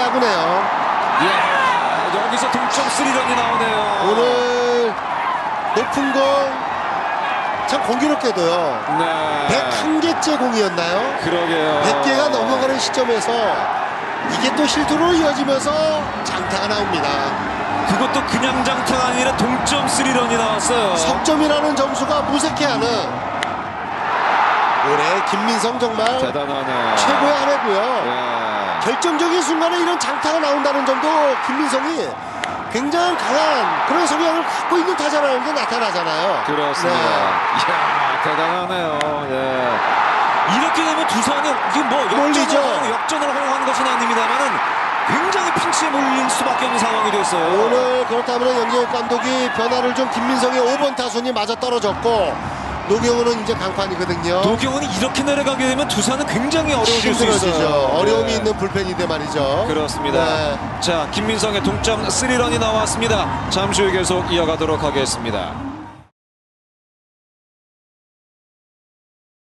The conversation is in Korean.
타구네요. 예, 여기서 동점 3런이 나오네요. 오늘 높은 공 참 공교롭게도요. 네. 101개째 공이었나요? 그러게요. 100개가 넘어가는 시점에서 이게 또 실투로 이어지면서 장타가 나옵니다. 그것도 그냥 장타가 아니라 동점 3런이 나왔어요. 석점이라는 점수가 무색해하는 올해 김민성 정말 대단하네요. 최고의 한 해고요. 예. 결정적인 순간에 이런 장타가 나온다는 점도 김민성이 굉장히 강한 그런 성향을 갖고 있는 타자라는 게 나타나잖아요. 그렇습니다. 네. 이야, 대단하네요. 예. 이렇게 되면 두산은 지금 뭐. 역전을, 허용- 역전을 허용하는 것은 아닙니다만은 굉장히 핀치에 몰릴 수밖에 없는 상황이 됐어요. 오늘 그렇다면 연기혁 감독이 변화를 좀 김민성의 5번 타순이 맞아 떨어졌고 노경우는 이제 강판이거든요. 도경은이 이렇게 내려가게 되면 두산은 굉장히 어려워질 수 힘들어지죠. 있어요. 어려움이 네. 있는 불펜인데 말이죠. 그렇습니다. 네. 자, 김민성의 동점 3런이 나왔습니다. 잠시 후 계속 이어가도록 하겠습니다.